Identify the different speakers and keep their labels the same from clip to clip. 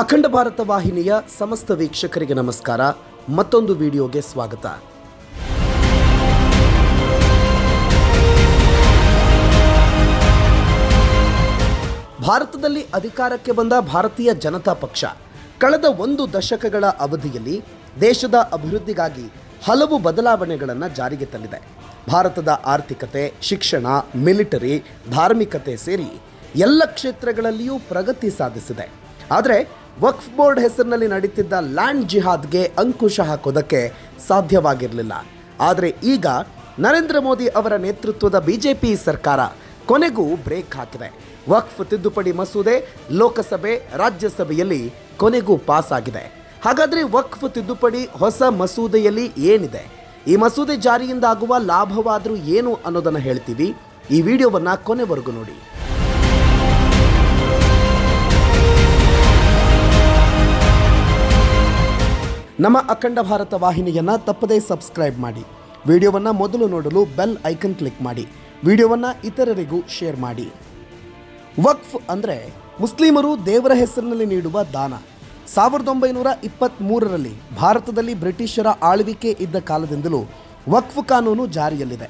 Speaker 1: ಅಖಂಡ ಭಾರತ ವಾಹಿನಿಯ ಸಮಸ್ತ ವೀಕ್ಷಕರಿಗೆ ನಮಸ್ಕಾರ. ಮತ್ತೊಂದು ವಿಡಿಯೋಗೆ ಸ್ವಾಗತ. ಭಾರತದಲ್ಲಿ ಅಧಿಕಾರಕ್ಕೆ ಬಂದ ಭಾರತೀಯ ಜನತಾ ಪಕ್ಷ ಕಳೆದ ಒಂದು ದಶಕಗಳ ಅವಧಿಯಲ್ಲಿ ದೇಶದ ಅಭಿವೃದ್ಧಿಗಾಗಿ ಹಲವು ಬದಲಾವಣೆಗಳನ್ನು ಜಾರಿಗೆ ತಂದಿದೆ. ಭಾರತದ ಆರ್ಥಿಕತೆ, ಶಿಕ್ಷಣ, ಮಿಲಿಟರಿ, ಧಾರ್ಮಿಕತೆ ಸೇರಿ ಎಲ್ಲ ಕ್ಷೇತ್ರಗಳಲ್ಲಿಯೂ ಪ್ರಗತಿ ಸಾಧಿಸಿದೆ. ಆದರೆ ವಕ್ಫ್ ಬೋರ್ಡ್ ಹೆಸರಿನಲ್ಲಿ ನಡೀತಿದ್ದ ಲ್ಯಾಂಡ್ ಜಿಹಾದ್ಗೆ ಅಂಕುಶ ಹಾಕೋದಕ್ಕೆ ಸಾಧ್ಯವಾಗಿರಲಿಲ್ಲ. ಆದರೆ ಈಗ ನರೇಂದ್ರ ಮೋದಿ ಅವರ ನೇತೃತ್ವದ ಬಿಜೆಪಿ ಸರ್ಕಾರ ಕೊನೆಗೂ ಬ್ರೇಕ್ ಹಾಕಿದೆ. ವಕ್ಫ್ ತಿದ್ದುಪಡಿ ಮಸೂದೆ ಲೋಕಸಭೆ, ರಾಜ್ಯಸಭೆಯಲ್ಲಿ ಕೊನೆಗೂ ಪಾಸ್ ಆಗಿದೆ. ಹಾಗಾದ್ರೆ ವಕ್ಫ್ ತಿದ್ದುಪಡಿ ಹೊಸ ಮಸೂದೆಯಲ್ಲಿ ಏನಿದೆ? ಈ ಮಸೂದೆ ಜಾರಿಯಿಂದ ಆಗುವ ಲಾಭವಾದರೂ ಏನು ಅನ್ನೋದನ್ನು ಹೇಳ್ತೀವಿ? ಈ ವಿಡಿಯೋವನ್ನು ಕೊನೆವರೆಗೂ ನೋಡಿ. ನಮ್ಮ ಅಖಂಡ ಭಾರತ ವಾಹಿನಿಯನ್ನು ತಪ್ಪದೇ ಸಬ್ಸ್ಕ್ರೈಬ್ ಮಾಡಿ. ವಿಡಿಯೋವನ್ನು ಮೊದಲು ನೋಡಲು ಬೆಲ್ ಐಕನ್ ಕ್ಲಿಕ್ ಮಾಡಿ. ವಿಡಿಯೋವನ್ನು ಇತರರಿಗೂ ಶೇರ್ ಮಾಡಿ. ವಕ್ಫ್ ಅಂದರೆ ಮುಸ್ಲಿಮರು ದೇವರ ಹೆಸರಿನಲ್ಲಿ ನೀಡುವ ದಾನ. ಸಾವಿರದ ಒಂಬೈನೂರ ಇಪ್ಪತ್ತ್ಮೂರರಲ್ಲಿ ಭಾರತದಲ್ಲಿ ಬ್ರಿಟಿಷರ ಆಳ್ವಿಕೆ ಇದ್ದ ಕಾಲದಿಂದಲೂ ವಕ್ಫ್ ಕಾನೂನು ಜಾರಿಯಲ್ಲಿದೆ.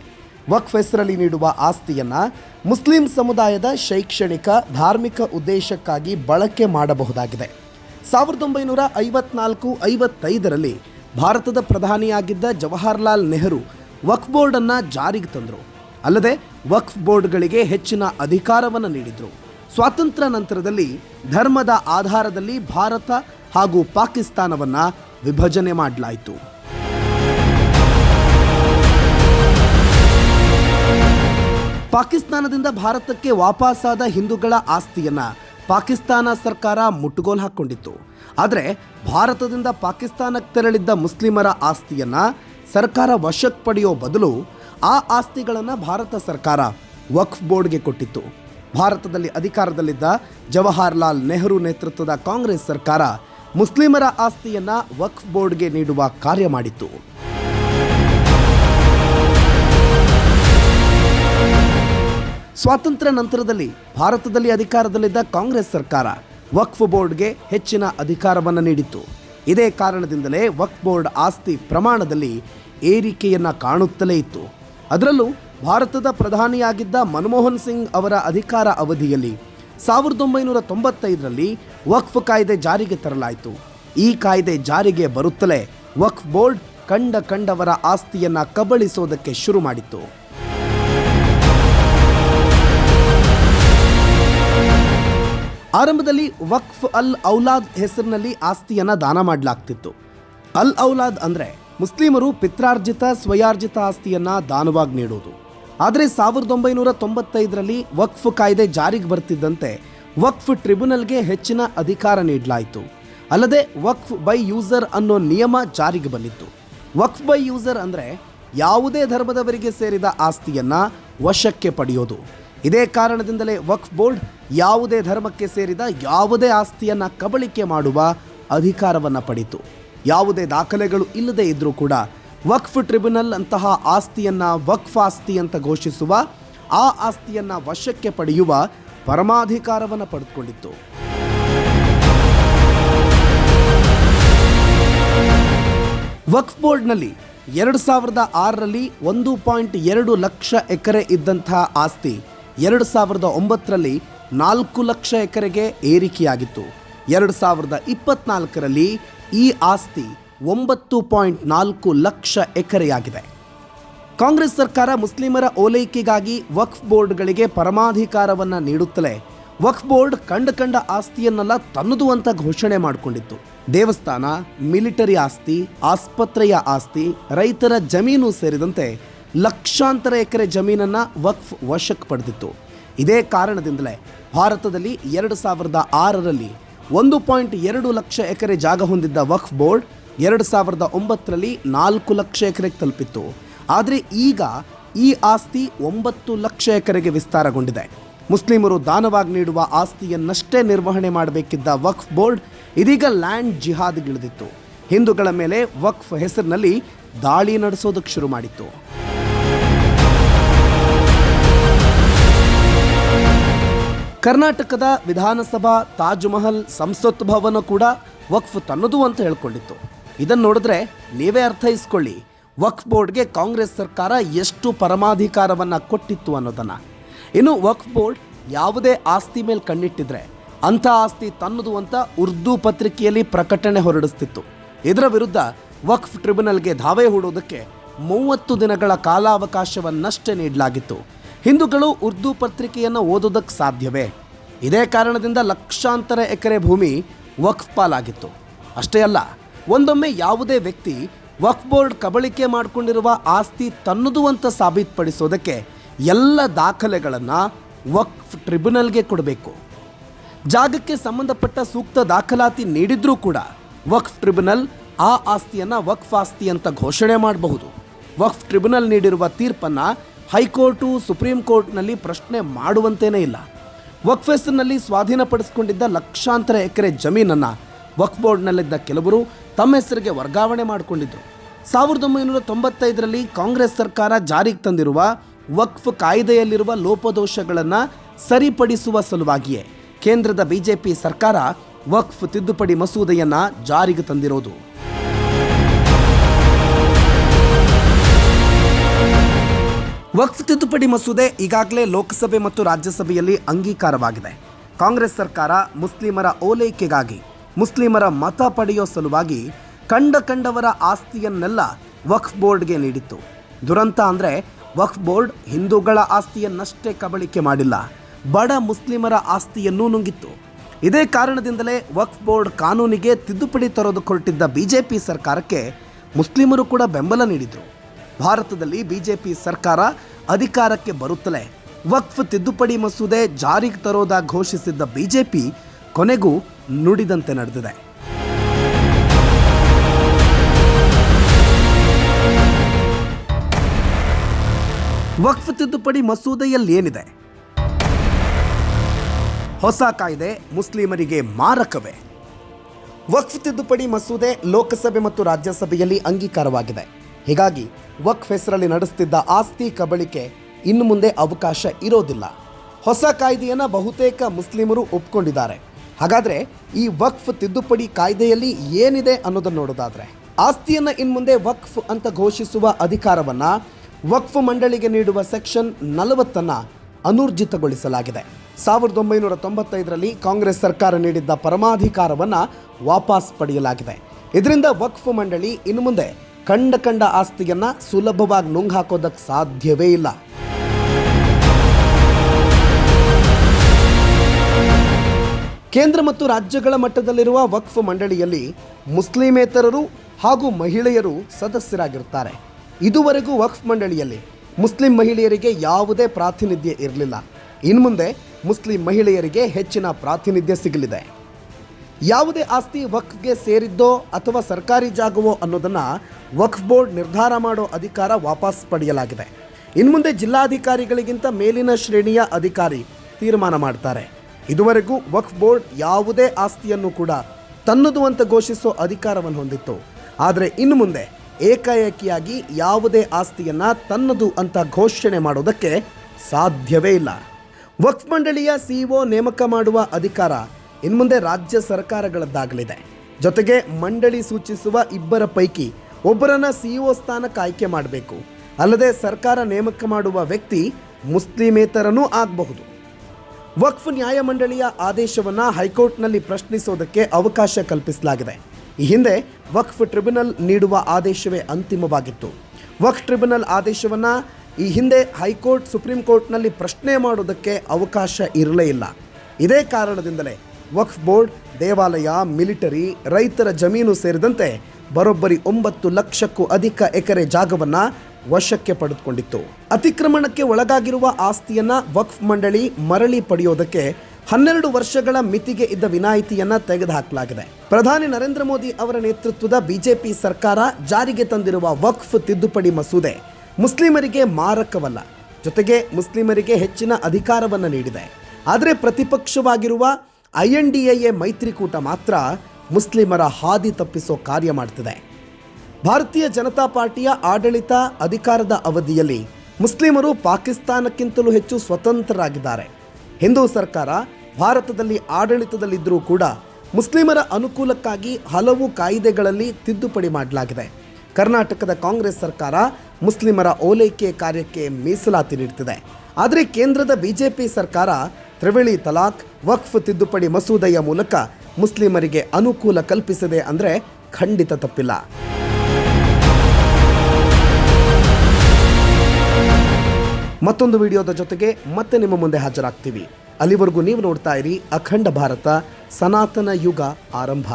Speaker 1: ವಕ್ಫ್ ಹೆಸರಲ್ಲಿ ನೀಡುವ ಆಸ್ತಿಯನ್ನು ಮುಸ್ಲಿಂ ಸಮುದಾಯದ ಶೈಕ್ಷಣಿಕ, ಧಾರ್ಮಿಕ ಉದ್ದೇಶಕ್ಕಾಗಿ ಬಳಕೆ ಮಾಡಬಹುದಾಗಿದೆ. ಸಾವಿರದ ಒಂಬೈನೂರ ಐವತ್ನಾಲ್ಕು ಐವತ್ತೈದರಲ್ಲಿ ಭಾರತದ ಪ್ರಧಾನಿಯಾಗಿದ್ದ ಜವಾಹರ್ಲಾಲ್ ನೆಹರು ವಕ್ಫ್ ಬೋರ್ಡನ್ನು ಜಾರಿಗೆ ತಂದರು. ಅಲ್ಲದೆ ವಕ್ಫ್ ಬೋರ್ಡ್ಗಳಿಗೆ ಹೆಚ್ಚಿನ ಅಧಿಕಾರವನ್ನು ನೀಡಿದರು. ಸ್ವಾತಂತ್ರ್ಯ ನಂತರದಲ್ಲಿ ಧರ್ಮದ ಆಧಾರದಲ್ಲಿ ಭಾರತ ಹಾಗೂ ಪಾಕಿಸ್ತಾನವನ್ನು ವಿಭಜನೆ ಮಾಡಲಾಯಿತು. ಪಾಕಿಸ್ತಾನದಿಂದ ಭಾರತಕ್ಕೆ ವಾಪಸ್ಸಾದ ಹಿಂದೂಗಳ ಆಸ್ತಿಯನ್ನ ಪಾಕಿಸ್ತಾನ ಸರ್ಕಾರ ಮುಟ್ಟುಗೋಲು ಹಾಕ್ಕೊಂಡಿತ್ತು. ಆದರೆ ಭಾರತದಿಂದ ಪಾಕಿಸ್ತಾನಕ್ಕೆ ತೆರಳಿದ್ದ ಮುಸ್ಲಿಮರ ಆಸ್ತಿಯನ್ನು ಸರ್ಕಾರ ವಶಕ್ಕೆ ಪಡೆಯೋ ಬದಲು ಆ ಆಸ್ತಿಗಳನ್ನು ಭಾರತ ಸರ್ಕಾರ ವಕ್ಫ್ ಬೋರ್ಡ್ಗೆ ಕೊಟ್ಟಿತ್ತು. ಭಾರತದಲ್ಲಿ ಅಧಿಕಾರದಲ್ಲಿದ್ದ ಜವಾಹರ್ಲಾಲ್ ನೆಹರು ನೇತೃತ್ವದ ಕಾಂಗ್ರೆಸ್ ಸರ್ಕಾರ ಮುಸ್ಲಿಮರ ಆಸ್ತಿಯನ್ನು ವಕ್ಫ್ ಬೋರ್ಡ್ಗೆ ನೀಡುವ ಕಾರ್ಯ ಮಾಡಿತ್ತು. ಸ್ವಾತಂತ್ರ್ಯ ನಂತರದಲ್ಲಿ ಭಾರತದಲ್ಲಿ ಅಧಿಕಾರದಲ್ಲಿದ್ದ ಕಾಂಗ್ರೆಸ್ ಸರ್ಕಾರ ವಕ್ಫ್ ಬೋರ್ಡ್ಗೆ ಹೆಚ್ಚಿನ ಅಧಿಕಾರವನ್ನು ನೀಡಿತ್ತು. ಇದೇ ಕಾರಣದಿಂದಲೇ ವಕ್ಫ್ ಬೋರ್ಡ್ ಆಸ್ತಿ ಪ್ರಮಾಣದಲ್ಲಿ ಏರಿಕೆಯನ್ನು ಕಾಣುತ್ತಲೇ ಇತ್ತು. ಅದರಲ್ಲೂ ಭಾರತದ ಪ್ರಧಾನಿಯಾಗಿದ್ದ ಮನಮೋಹನ್ ಸಿಂಗ್ ಅವರ ಅಧಿಕಾರ ಅವಧಿಯಲ್ಲಿ ಸಾವಿರದ ಒಂಬೈನೂರ ತೊಂಬತ್ತೈದರಲ್ಲಿ ವಕ್ಫ್ ಕಾಯ್ದೆ ಜಾರಿಗೆ ತರಲಾಯಿತು. ಈ ಕಾಯ್ದೆ ಜಾರಿಗೆ ಬರುತ್ತಲೇ ವಕ್ಫ್ ಬೋರ್ಡ್ ಕಂಡ ಕಂಡವರ ಆಸ್ತಿಯನ್ನು ಕಬಳಿಸೋದಕ್ಕೆ ಶುರು ಮಾಡಿತ್ತು. ಆರಂಭದಲ್ಲಿ ವಕ್ಫ್ ಅಲ್ ಔಲಾದ್ ಹೆಸರಿನಲ್ಲಿ ಆಸ್ತಿಯನ್ನು ದಾನ ಮಾಡಲಾಗ್ತಿತ್ತು. ಅಲ್ ಔಲಾದ್ ಅಂದರೆ ಮುಸ್ಲಿಮರು ಪಿತ್ರಾರ್ಜಿತ, ಸ್ವಯಾರ್ಜಿತ ಆಸ್ತಿಯನ್ನು ದಾನವಾಗಿ ನೀಡೋದು. ಆದರೆ ಸಾವಿರದ ಒಂಬೈನೂರ ತೊಂಬತ್ತೈದರಲ್ಲಿ ವಕ್ಫ್ ಕಾಯ್ದೆ ಜಾರಿಗೆ ಬರ್ತಿದ್ದಂತೆ ವಕ್ಫ್ ಟ್ರಿಬ್ಯುನಲ್ಗೆ ಹೆಚ್ಚಿನ ಅಧಿಕಾರ ನೀಡಲಾಯಿತು. ಅಲ್ಲದೆ ವಕ್ಫ್ ಬೈ ಯೂಸರ್ ಅನ್ನೋ ನಿಯಮ ಜಾರಿಗೆ ಬಂದಿತ್ತು. ವಕ್ಫ್ ಬೈ ಯೂಸರ್ ಅಂದರೆ ಯಾವುದೇ ಧರ್ಮದವರಿಗೆ ಸೇರಿದ ಆಸ್ತಿಯನ್ನು ವಶಕ್ಕೆ ಪಡೆಯೋದು. ಇದೇ ಕಾರಣದಿಂದಲೇ ವಕ್ಫ್ ಬೋರ್ಡ್ ಯಾವುದೇ ಧರ್ಮಕ್ಕೆ ಸೇರಿದ ಯಾವುದೇ ಆಸ್ತಿಯನ್ನು ಕಬಳಿಕೆ ಮಾಡುವ ಅಧಿಕಾರವನ್ನು ಪಡಿತು. ಯಾವುದೇ ದಾಖಲೆಗಳು ಇಲ್ಲದೆ ಇದ್ದರೂ ಕೂಡ ವಕ್ಫ್ ಟ್ರಿಬ್ಯುನಲ್ ಅಂತಹ ಆಸ್ತಿಯನ್ನು ವಕ್ಫ್ ಆಸ್ತಿ ಅಂತ ಘೋಷಿಸುವ, ಆ ಆಸ್ತಿಯನ್ನು ವಶಕ್ಕೆ ಪಡೆಯುವ ಪರಮಾಧಿಕಾರವನ್ನು ಪಡೆದುಕೊಂಡಿತ್ತು. ವಕ್ಫ್ ಬೋರ್ಡ್ನಲ್ಲಿ ಎರಡು ಸಾವಿರದ ಆರರಲ್ಲಿ ಒಂದು ಪಾಯಿಂಟ್ ಎರಡು ಲಕ್ಷ ಎಕರೆ ಇದ್ದಂತಹ ಆಸ್ತಿ ಎರಡು ಸಾವಿರದ ಒಂಬತ್ತರಲ್ಲಿ ನಾಲ್ಕು ಲಕ್ಷ ಎಕರೆಗೆ ಏರಿಕೆಯಾಗಿತ್ತು. ಎರಡು ಸಾವಿರದ ಇಪ್ಪತ್ನಾಲ್ಕರಲ್ಲಿ ಈ ಆಸ್ತಿ ಒಂಬತ್ತು ಪಾಯಿಂಟ್ ನಾಲ್ಕು ಲಕ್ಷ ಎಕರೆಯಾಗಿದೆ. ಕಾಂಗ್ರೆಸ್ ಸರ್ಕಾರ ಮುಸ್ಲಿಮರ ಓಲೈಕೆಗಾಗಿ ವಕ್ಫ್ ಬೋರ್ಡ್ಗಳಿಗೆ ಪರಮಾಧಿಕಾರವನ್ನು ನೀಡುತ್ತಲೇ ವಕ್ಫ್ ಬೋರ್ಡ್ ಕಂಡ ಕಂಡ ಆಸ್ತಿಯನ್ನೆಲ್ಲ ತನ್ನದು ಅಂತ ಘೋಷಣೆ ಮಾಡಿಕೊಂಡಿತ್ತು. ದೇವಸ್ಥಾನ, ಮಿಲಿಟರಿ ಆಸ್ತಿ, ಆಸ್ಪತ್ರೆಯ ಆಸ್ತಿ, ರೈತರ ಜಮೀನು ಸೇರಿದಂತೆ ಲಕ್ಷಾಂತರ ಎಕರೆ ಜಮೀನನ್ನು ವಕ್ಫ್ ವಶಕ್ಕೆ ಪಡೆದಿತ್ತು. ಇದೇ ಕಾರಣದಿಂದಲೇ ಭಾರತದಲ್ಲಿ ಎರಡು ಸಾವಿರದ ಆರರಲ್ಲಿ ಒಂದು ಪಾಯಿಂಟ್ ಎರಡು ಲಕ್ಷ ಎಕರೆ ಜಾಗ ಹೊಂದಿದ್ದ ವಕ್ಫ್ ಬೋರ್ಡ್ ಎರಡು ಸಾವಿರದ ಒಂಬತ್ತರಲ್ಲಿ ನಾಲ್ಕು ಲಕ್ಷ ಎಕರೆಗೆ ತಲುಪಿತ್ತು. ಆದರೆ ಈಗ ಈ ಆಸ್ತಿ ಒಂಬತ್ತು ಲಕ್ಷ ಎಕರೆಗೆ ವಿಸ್ತಾರಗೊಂಡಿದೆ. ಮುಸ್ಲಿಮರು ದಾನವಾಗಿ ನೀಡುವ ಆಸ್ತಿಯನ್ನಷ್ಟೇ ನಿರ್ವಹಣೆ ಮಾಡಬೇಕಿದ್ದ ವಕ್ಫ್ ಬೋರ್ಡ್ ಇದೀಗ ಲ್ಯಾಂಡ್ ಜಿಹಾದ್ಗಿಳಿದಿತ್ತು. ಹಿಂದೂಗಳ ಮೇಲೆ ವಕ್ಫ್ ಹೆಸರಿನಲ್ಲಿ ದಾಳಿ ನಡೆಸೋದಕ್ಕೆ ಶುರು ಮಾಡಿತ್ತು. ಕರ್ನಾಟಕದ ವಿಧಾನಸಭಾ ತಾಜ್ ಮಹಲ್ ಸಂಸತ್ ಭವನ ಕೂಡ ವಕ್ಫ್ ತನ್ನದು ಅಂತ ಹೇಳ್ಕೊಂಡಿತ್ತು. ಇದನ್ನು ನೋಡಿದ್ರೆ ನೀವೇ ಅರ್ಥೈಸ್ಕೊಳ್ಳಿ, ವಕ್ಫ್ ಬೋರ್ಡ್ಗೆ ಕಾಂಗ್ರೆಸ್ ಸರ್ಕಾರ ಎಷ್ಟು ಪರಮಾಧಿಕಾರವನ್ನು ಕೊಟ್ಟಿತ್ತು ಅನ್ನೋದನ್ನು. ಇನ್ನು ವಕ್ಫ್ ಬೋರ್ಡ್ ಯಾವುದೇ ಆಸ್ತಿ ಮೇಲೆ ಕಣ್ಣಿಟ್ಟಿದ್ರೆ ಅಂಥ ಆಸ್ತಿ ತನ್ನದು ಅಂತ ಉರ್ದು ಪತ್ರಿಕೆಯಲ್ಲಿ ಪ್ರಕಟಣೆ ಹೊರಡಿಸ್ತಿತ್ತು. ಇದರ ವಿರುದ್ಧ ವಕ್ಫ್ ಟ್ರಿಬ್ಯುನಲ್ಗೆ ಧಾವೆ ಹೂಡೋದಕ್ಕೆ ಮೂವತ್ತು ದಿನಗಳ ಕಾಲಾವಕಾಶವನ್ನಷ್ಟೇ ನೀಡಲಾಗಿತ್ತು. ಹಿಂದೂಗಳು ಉರ್ದು ಪತ್ರಿಕೆಯನ್ನು ಓದೋದಕ್ಕೆ ಸಾಧ್ಯವೇ? ಇದೇ ಕಾರಣದಿಂದ ಲಕ್ಷಾಂತರ ಎಕರೆ ಭೂಮಿ ವಕ್ಫ್ ಪಾಲಾಗಿತ್ತು ಅಷ್ಟೇ ಅಲ್ಲ, ಒಂದೊಮ್ಮೆ ಯಾವುದೇ ವ್ಯಕ್ತಿ ವಕ್ಫ್ ಬೋರ್ಡ್ ಕಬಳಿಕೆ ಮಾಡಿಕೊಂಡಿರುವ ಆಸ್ತಿ ತನ್ನದು ಅಂತ ಸಾಬೀತುಪಡಿಸೋದಕ್ಕೆ ಎಲ್ಲ ದಾಖಲೆಗಳನ್ನು ವಕ್ಫ್ ಟ್ರಿಬ್ಯುನಲ್ಗೆ ಕೊಡಬೇಕು. ಜಾಗಕ್ಕೆ ಸಂಬಂಧಪಟ್ಟ ಸೂಕ್ತ ದಾಖಲಾತಿ ನೀಡಿದ್ರೂ ಕೂಡ ವಕ್ಫ್ ಟ್ರಿಬ್ಯುನಲ್ ಆ ಆಸ್ತಿಯನ್ನು ವಕ್ಫ್ ಆಸ್ತಿ ಅಂತ ಘೋಷಣೆ ಮಾಡಬಹುದು. ವಕ್ಫ್ ಟ್ರಿಬ್ಯುನಲ್ ನೀಡಿರುವ ತೀರ್ಪನ್ನು ಹೈಕೋರ್ಟು, ಸುಪ್ರೀಂ ಕೋರ್ಟ್ನಲ್ಲಿ ಪ್ರಶ್ನೆ ಮಾಡುವಂತೇನೇ ಇಲ್ಲ. ವಕ್ಫ್ ಸ್ವಾಧೀನಪಡಿಸಿಕೊಂಡಿದ್ದ ಲಕ್ಷಾಂತರ ಎಕರೆ ಜಮೀನನ್ನು ವಕ್ಫ್ ಬೋರ್ಡ್ನಲ್ಲಿದ್ದ ಕೆಲವರು ತಮ್ಮ ಹೆಸರಿಗೆ ವರ್ಗಾವಣೆ ಮಾಡಿಕೊಂಡಿದ್ದರು ಸಾವಿರದ ಒಂಬೈನೂರ ತೊಂಬತ್ತೈದರಲ್ಲಿ ಕಾಂಗ್ರೆಸ್ ಸರ್ಕಾರ ಜಾರಿಗೆ ತಂದಿರುವ ವಕ್ಫ್ ಕಾಯ್ದೆಯಲ್ಲಿರುವ ಲೋಪದೋಷಗಳನ್ನು ಸರಿಪಡಿಸುವ ಸಲುವಾಗಿಯೇ ಕೇಂದ್ರದ ಬಿಜೆಪಿ ಸರ್ಕಾರ ವಕ್ಫ್ ತಿದ್ದುಪಡಿ ಮಸೂದೆಯನ್ನು ಜಾರಿಗೆ ತಂದಿರೋದು. ವಕ್ಫ್ ತಿದ್ದುಪಡಿ ಮಸೂದೆ ಈಗಾಗಲೇ ಲೋಕಸಭೆ ಮತ್ತು ರಾಜ್ಯಸಭೆಯಲ್ಲಿ ಅಂಗೀಕಾರವಾಗಿದೆ. ಕಾಂಗ್ರೆಸ್ ಸರ್ಕಾರ ಮುಸ್ಲಿಮರ ಓಲೈಕೆಗಾಗಿ, ಮುಸ್ಲಿಮರ ಮತ ಪಡೆಯೋ ಸಲುವಾಗಿ ಕಂಡ ಕಂಡವರ ಆಸ್ತಿಯನ್ನೆಲ್ಲ ವಕ್ಫ್ ಬೋರ್ಡ್ಗೆ ನೀಡಿತ್ತು. ದುರಂತ ಅಂದರೆ ವಕ್ಫ್ ಬೋರ್ಡ್ ಹಿಂದೂಗಳ ಆಸ್ತಿಯನ್ನಷ್ಟೇ ಕಬಳಿಕೆ ಮಾಡಿಲ್ಲ, ಬಡ ಮುಸ್ಲಿಮರ ಆಸ್ತಿಯನ್ನೂ ನುಂಗಿತ್ತು. ಇದೇ ಕಾರಣದಿಂದಲೇ ವಕ್ಫ್ ಬೋರ್ಡ್ ಕಾನೂನಿಗೆ ತಿದ್ದುಪಡಿ ತರೋದು ಬಿಜೆಪಿ ಸರ್ಕಾರಕ್ಕೆ ಮುಸ್ಲಿಮರು ಕೂಡ ಬೆಂಬಲ ನೀಡಿದರು. ಭಾರತದಲ್ಲಿ ಬಿಜೆಪಿ ಸರ್ಕಾರ ಅಧಿಕಾರಕ್ಕೆ ಬರುತ್ತಲೇ? ವಕ್ಫ್ ತಿದ್ದುಪಡಿ ಮಸೂದೆ ಜಾರಿಗೆ ತರೋದ ಘೋಷಿಸಿದ್ದ ಬಿಜೆಪಿ ಕೊನೆಗೂ ನುಡಿದಂತೆ ನಡೆದಿದೆ. ವಕ್ಫ್ ತಿದ್ದುಪಡಿ ಮಸೂದೆಯಲ್ಲಿ ಏನಿದೆ? ಹೊಸ ಕಾಯ್ದೆ ಮುಸ್ಲಿಮರಿಗೆ ಮಾರಕವೇ? ವಕ್ಫ್ ತಿದ್ದುಪಡಿ ಮಸೂದೆ ಲೋಕಸಭೆ ಮತ್ತು ರಾಜ್ಯಸಭೆಯಲ್ಲಿ ಅಂಗೀಕಾರವಾಗಿದೆ. ಹೀಗಾಗಿ ವಕ್ಫ್ ಹೆಸರಲ್ಲಿ ನಡೆಸ್ತಿದ್ದ ಆಸ್ತಿ ಕಬಳಿಕೆ ಇನ್ನು ಮುಂದೆ ಅವಕಾಶ ಇರೋದಿಲ್ಲ. ಹೊಸ ಕಾಯ್ದೆಯನ್ನು ಬಹುತೇಕ ಮುಸ್ಲಿಮರು ಒಪ್ಕೊಂಡಿದ್ದಾರೆ. ಹಾಗಾದರೆ ಈ ವಕ್ಫ್ ತಿದ್ದುಪಡಿ ಕಾಯ್ದೆಯಲ್ಲಿ ಏನಿದೆ ಅನ್ನೋದನ್ನು ನೋಡೋದಾದರೆ, ಆಸ್ತಿಯನ್ನು ಇನ್ಮುಂದೆ ವಕ್ಫ್ ಅಂತ ಘೋಷಿಸುವ ಅಧಿಕಾರವನ್ನು ವಕ್ಫ್ ಮಂಡಳಿಗೆ ನೀಡುವ ಸೆಕ್ಷನ್ ನಲವತ್ತನ್ನು ಅನೂರ್ಜಿತಗೊಳಿಸಲಾಗಿದೆ. ಸಾವಿರದ ಒಂಬೈನೂರ ತೊಂಬತ್ತೈದರಲ್ಲಿ ಕಾಂಗ್ರೆಸ್ ಸರ್ಕಾರ ನೀಡಿದ್ದ ಪರಮಾಧಿಕಾರವನ್ನು ವಾಪಸ್ ಪಡೆಯಲಾಗಿದೆ. ಇದರಿಂದ ವಕ್ಫ್ ಮಂಡಳಿ ಇನ್ನು ಮುಂದೆ ಕಂಡ ಕಂಡ ಆಸ್ತಿಯನ್ನು ಸುಲಭವಾಗಿ ನುಂಗ್ ಹಾಕೋದಕ್ಕೆ ಸಾಧ್ಯವೇ ಇಲ್ಲ. ಕೇಂದ್ರ ಮತ್ತು ರಾಜ್ಯಗಳ ಮಟ್ಟದಲ್ಲಿರುವ ವಕ್ಫ್ ಮಂಡಳಿಯಲ್ಲಿ ಮುಸ್ಲಿಮೇತರರು ಹಾಗೂ ಮಹಿಳೆಯರು ಸದಸ್ಯರಾಗಿರುತ್ತಾರೆ ಇದುವರೆಗೂ ವಕ್ಫ್ ಮಂಡಳಿಯಲ್ಲಿ ಮುಸ್ಲಿಂ ಮಹಿಳೆಯರಿಗೆ ಯಾವುದೇ ಪ್ರಾತಿನಿಧ್ಯ ಇರಲಿಲ್ಲ. ಇನ್ಮುಂದೆ ಮುಸ್ಲಿಂ ಮಹಿಳೆಯರಿಗೆ ಹೆಚ್ಚಿನ ಪ್ರಾತಿನಿಧ್ಯ ಸಿಗಲಿದೆ. ಯಾವುದೇ ಆಸ್ತಿ ವಕ್ಫ್ಗೆ ಸೇರಿದ್ದೋ ಅಥವಾ ಸರ್ಕಾರಿ ಜಾಗವೋ ಅನ್ನೋದನ್ನು ವಕ್ಫ್ ಬೋರ್ಡ್ ನಿರ್ಧಾರ ಮಾಡೋ ಅಧಿಕಾರ ವಾಪಸ್ ಪಡೆಯಲಾಗಿದೆ. ಇನ್ಮುಂದೆ ಜಿಲ್ಲಾಧಿಕಾರಿಗಳಿಗಿಂತ ಮೇಲಿನ ಶ್ರೇಣಿಯ ಅಧಿಕಾರಿ ತೀರ್ಮಾನ ಮಾಡ್ತಾರೆ. ಇದುವರೆಗೂ ವಕ್ಫ್ ಬೋರ್ಡ್ ಯಾವುದೇ ಆಸ್ತಿಯನ್ನು ಕೂಡ ತನ್ನದು ಅಂತ ಘೋಷಿಸೋ ಅಧಿಕಾರವನ್ನು ಹೊಂದಿತ್ತು. ಆದರೆ ಇನ್ನು ಮುಂದೆ ಏಕಾಏಕಿಯಾಗಿ ಯಾವುದೇ ಆಸ್ತಿಯನ್ನು ತನ್ನದು ಅಂತ ಘೋಷಣೆ ಮಾಡೋದಕ್ಕೆ ಸಾಧ್ಯವೇ ಇಲ್ಲ. ವಕ್ಫ್ ಮಂಡಳಿಯ ಸಿಇಒ ನೇಮಕ ಮಾಡುವ ಅಧಿಕಾರ ಇನ್ಮುಂದೆ ರಾಜ್ಯ ಸರ್ಕಾರಗಳದ್ದಾಗಲಿದೆ. ಜೊತೆಗೆ ಮಂಡಳಿ ಸೂಚಿಸುವ ಇಬ್ಬರ ಪೈಕಿ ಒಬ್ಬರನ್ನ ಸಿಇಒ ಸ್ಥಾನಕ್ಕೆ ಆಯ್ಕೆ ಮಾಡಬೇಕು. ಅಲ್ಲದೆ ಸರ್ಕಾರ ನೇಮಕ ಮಾಡುವ ವ್ಯಕ್ತಿ ಮುಸ್ಲಿಮೇತರನೂ ಆಗಬಹುದು. ವಕ್ಫ್ ನ್ಯಾಯಮಂಡಳಿಯ ಆದೇಶವನ್ನು ಹೈಕೋರ್ಟ್ನಲ್ಲಿ ಪ್ರಶ್ನಿಸೋದಕ್ಕೆ ಅವಕಾಶ ಕಲ್ಪಿಸಲಾಗಿದೆ. ಈ ಹಿಂದೆ ವಕ್ಫ್ ಟ್ರಿಬ್ಯುನಲ್ ನೀಡುವ ಆದೇಶವೇ ಅಂತಿಮವಾಗಿತ್ತು. ವಕ್ಫ್ ಟ್ರಿಬ್ಯುನಲ್ ಆದೇಶವನ್ನು ಈ ಹಿಂದೆ ಹೈಕೋರ್ಟ್, ಸುಪ್ರೀಂ ಕೋರ್ಟ್ನಲ್ಲಿ ಪ್ರಶ್ನೆ ಮಾಡೋದಕ್ಕೆ ಅವಕಾಶ ಇರಲೇ ಇಲ್ಲ. ಇದೇ ಕಾರಣದಿಂದಲೇ ವಕ್ಫ್ ಬೋರ್ಡ್, ದೇವಾಲಯ, ಮಿಲಿಟರಿ, ರೈತರ ಜಮೀನು ಸೇರಿದಂತೆ ಬರೋಬ್ಬರಿ ಒಂಬತ್ತು ಲಕ್ಷಕ್ಕೂ ಅಧಿಕ ಎಕರೆ ಜಾಗವನ್ನು ವಶಕ್ಕೆ ಪಡೆದುಕೊಂಡಿತ್ತು. ಅತಿಕ್ರಮಣಕ್ಕೆ ಒಳಗಾಗಿರುವ ಆಸ್ತಿಯನ್ನ ವಕ್ಫ್ ಮಂಡಳಿ ಮರಳಿ ಪಡೆಯೋದಕ್ಕೆ ಹನ್ನೆರಡು ವರ್ಷಗಳ ಮಿತಿಗೆ ಇದ್ದ ವಿನಾಯಿತಿಯನ್ನ ತೆಗೆದುಹಾಕಲಾಗಿದೆ. ಪ್ರಧಾನಿ ನರೇಂದ್ರ ಮೋದಿ ಅವರ ನೇತೃತ್ವದ ಬಿಜೆಪಿ ಸರ್ಕಾರ ಜಾರಿಗೆ ತಂದಿರುವ ವಕ್ಫ್ ತಿದ್ದುಪಡಿ ಮಸೂದೆ ಮುಸ್ಲಿಮರಿಗೆ ಮಾರಕವಲ್ಲ. ಜೊತೆಗೆ ಮುಸ್ಲಿಮರಿಗೆ ಹೆಚ್ಚಿನ ಅಧಿಕಾರವನ್ನು ನೀಡಿದೆ. ಆದರೆ ಪ್ರತಿಪಕ್ಷವಾಗಿರುವ ಐ ಎನ್ ಡಿ ಎ ಮೈತ್ರಿಕೂಟ ಮಾತ್ರ ಮುಸ್ಲಿಮರ ಹಾದಿ ತಪ್ಪಿಸೋ ಕಾರ್ಯ ಮಾಡ್ತಿದೆ. ಭಾರತೀಯ ಜನತಾ ಪಾರ್ಟಿಯ ಆಡಳಿತ ಅಧಿಕಾರದ ಅವಧಿಯಲ್ಲಿ ಮುಸ್ಲಿಮರು ಪಾಕಿಸ್ತಾನಕ್ಕಿಂತಲೂ ಹೆಚ್ಚು ಸ್ವತಂತ್ರರಾಗಿದ್ದಾರೆ. ಹಿಂದೂ ಸರ್ಕಾರ ಭಾರತದಲ್ಲಿ ಆಡಳಿತದಲ್ಲಿದ್ದರೂ ಕೂಡ ಮುಸ್ಲಿಮರ ಅನುಕೂಲಕ್ಕಾಗಿ ಹಲವು ಕಾಯಿದೆಗಳಲ್ಲಿ ತಿದ್ದುಪಡಿ ಮಾಡಲಾಗಿದೆ. ಕರ್ನಾಟಕದ ಕಾಂಗ್ರೆಸ್ ಸರ್ಕಾರ ಮುಸ್ಲಿಮರ ಓಲೈಕೆ ಕಾರ್ಯಕ್ಕೆ ಮೀಸಲಾತಿ ನೀಡುತ್ತಿದೆ ಆದರೆ ಕೇಂದ್ರದ ಬಿಜೆಪಿ ಸರ್ಕಾರ ತ್ರಿವಳಿ ತಲಾಖ್ ವಕ್ಫ್ ತಿದ್ದುಪಡಿ ಮಸೂದೆಯ ಮೂಲಕ ಮುಸ್ಲಿಮರಿಗೆ ಅನುಕೂಲ ಕಲ್ಪಿಸಿದೆ ಅಂದರೆ ಖಂಡಿತ ತಪ್ಪಿಲ್ಲ. ಮತ್ತೊಂದು ವಿಡಿಯೋದ ಜೊತೆಗೆ ಮತ್ತೆ ನಿಮ್ಮ ಮುಂದೆ ಹಾಜರಾಗ್ತೀವಿ. ಅಲ್ಲಿವರೆಗೂ ನೀವು ನೋಡ್ತಾ ಇರಿ ಅಖಂಡ ಭಾರತ, ಸನಾತನ ಯುಗ ಆರಂಭ.